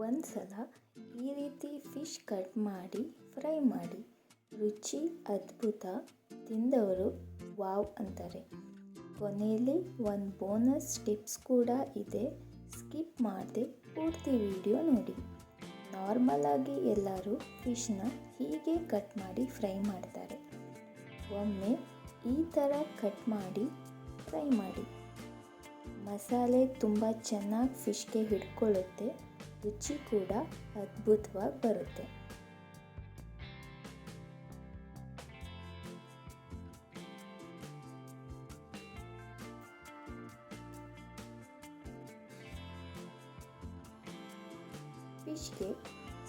ಒಂದು ಸಲ ಈ ರೀತಿ ಫಿಶ್ ಕಟ್ ಮಾಡಿ, ಫ್ರೈ ಮಾಡಿ, ರುಚಿ ಅದ್ಭುತ ತಿಂದವರು ವಾವ್ ಅಂತಾರೆ. ಕೊನೆಯಲ್ಲಿ ಒಂದು ಬೋನಸ್ ಟಿಪ್ಸ್ ಕೂಡ ಇದೆ. ಸ್ಕಿಪ್ ಮಾಡದೆ ಪೂರ್ತಿ ವಿಡಿಯೋ ನೋಡಿ. ನಾರ್ಮಲಾಗಿ ಎಲ್ಲರೂ ಫಿಶ್ನ ಹೀಗೆ ಕಟ್ ಮಾಡಿ ಫ್ರೈ ಮಾಡ್ತಾರೆ. ಒಮ್ಮೆ ಈ ಥರ ಕಟ್ ಮಾಡಿ ಫ್ರೈ ಮಾಡಿ. ಮಸಾಲೆ ತುಂಬ ಚೆನ್ನಾಗಿ ಫಿಶ್ಗೆ ಹಿಡ್ಕೊಳ್ಳುತ್ತೆ. ರುಚಿ ಕೂಡ ಅದ್ಭುತವಾಗಿ ಬರುತ್ತೆ. ಫಿಶ್ಗೆ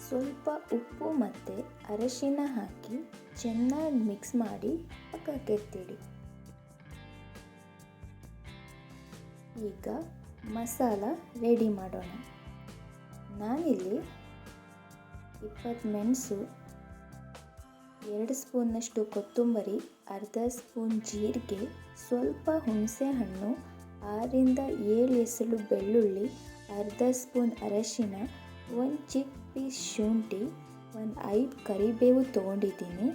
ಸ್ವಲ್ಪ ಉಪ್ಪು ಮತ್ತು ಅರಶಿನ ಹಾಕಿ ಚೆನ್ನಾಗಿ ಮಿಕ್ಸ್ ಮಾಡಿ ಪಕ್ಕಕ್ಕೆತ್ತಿಡಿ. ಈಗ ಮಸಾಲ ರೆಡಿ ಮಾಡೋಣ. ನಾನಿಲ್ಲಿ ಇಪ್ಪತ್ತು ಮೆಣಸು, ಎರಡು ಸ್ಪೂನ್ನಷ್ಟು ಕೊತ್ತಂಬರಿ, ಅರ್ಧ ಸ್ಪೂನ್ ಜೀರಿಗೆ, ಸ್ವಲ್ಪ ಹುಣಸೆ ಹಣ್ಣು, ಆರಿಂದ ಏಳು ಎಸಳು ಬೆಳ್ಳುಳ್ಳಿ, ಅರ್ಧ ಸ್ಪೂನ್ ಅರಶಿನ, ಒಂದು ಚಿಕ್ಕ ಪೀಸ್ ಶುಂಠಿ, ಒಂದು ಐದು ಕರಿಬೇವು ತೊಗೊಂಡಿದ್ದೀನಿ.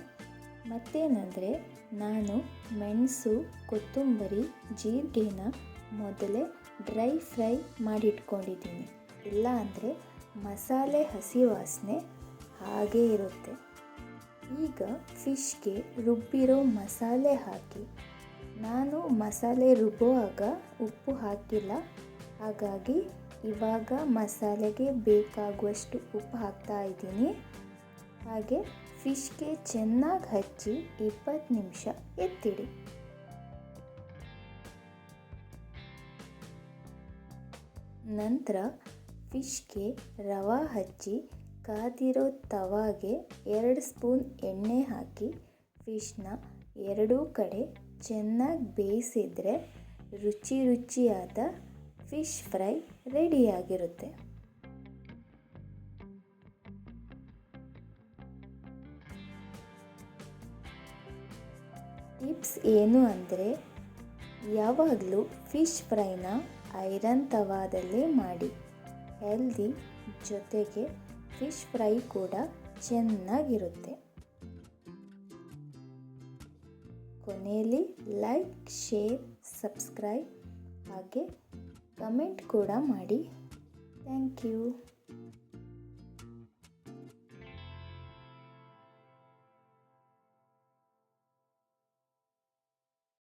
ಮತ್ತೇನೆಂದರೆ ನಾನು ಮೆಣಸು, ಕೊತ್ತಂಬರಿ, ಜೀರಿಗೆನ ಮೊದಲೇ ಡ್ರೈ ಫ್ರೈ ಮಾಡಿಟ್ಕೊಂಡಿದ್ದೀನಿ. ಇಲ್ಲ ಅಂದರೆ ಮಸಾಲೆ ಹಸಿ ವಾಸನೆ ಹಾಗೇ ಇರುತ್ತೆ. ಈಗ ಫಿಶ್ಗೆ ರುಬ್ಬಿರೋ ಮಸಾಲೆ ಹಾಕಿ. ನಾನು ಮಸಾಲೆ ರುಬ್ಬುವಾಗ ಉಪ್ಪು ಹಾಕಿಲ್ಲ. ಹಾಗಾಗಿ ಇವಾಗ ಮಸಾಲೆಗೆ ಬೇಕಾಗುವಷ್ಟು ಉಪ್ಪು ಹಾಕ್ತಾ ಇದ್ದೀನಿ. ಹಾಗೆ ಫಿಶ್ಗೆ ಚೆನ್ನಾಗಿ ಹಚ್ಚಿ ಇಪ್ಪತ್ತು ನಿಮಿಷ ಎತ್ತಿಡಿ. ನಂತರ ಫಿಶ್ಗೆ ರವೆ ಹಚ್ಚಿ ಕಾದಿರೋ ತವಾಗೆ ಎರಡು ಸ್ಪೂನ್ ಎಣ್ಣೆ ಹಾಕಿ, ಫಿಶ್ನ ಎರಡೂ ಕಡೆ ಚೆನ್ನಾಗಿ ಬೇಯಿಸಿದರೆ ರುಚಿ ರುಚಿಯಾದ ಫಿಶ್ ಫ್ರೈ ರೆಡಿಯಾಗಿರುತ್ತೆ. ಟಿಪ್ಸ್ ಏನು ಅಂದರೆ, ಯಾವಾಗಲೂ ಫಿಶ್ ಫ್ರೈನ ಐರನ್ ತವಾದಲ್ಲೇ ಮಾಡಿ. ಹೆಲ್ದಿ ಜೊತೆಗೆ ಫಿಶ್ ಫ್ರೈ ಕೂಡ ಚೆನ್ನಾಗಿರುತ್ತೆ. ಕೊನೆಯಲ್ಲಿ ಲೈಕ್ ಶೇರ್ ಸಬ್ಸ್ಕ್ರೈಬ್ ಹಾಗೆ ಕಮೆಂಟ್ ಕೂಡ ಮಾಡಿ. Thank you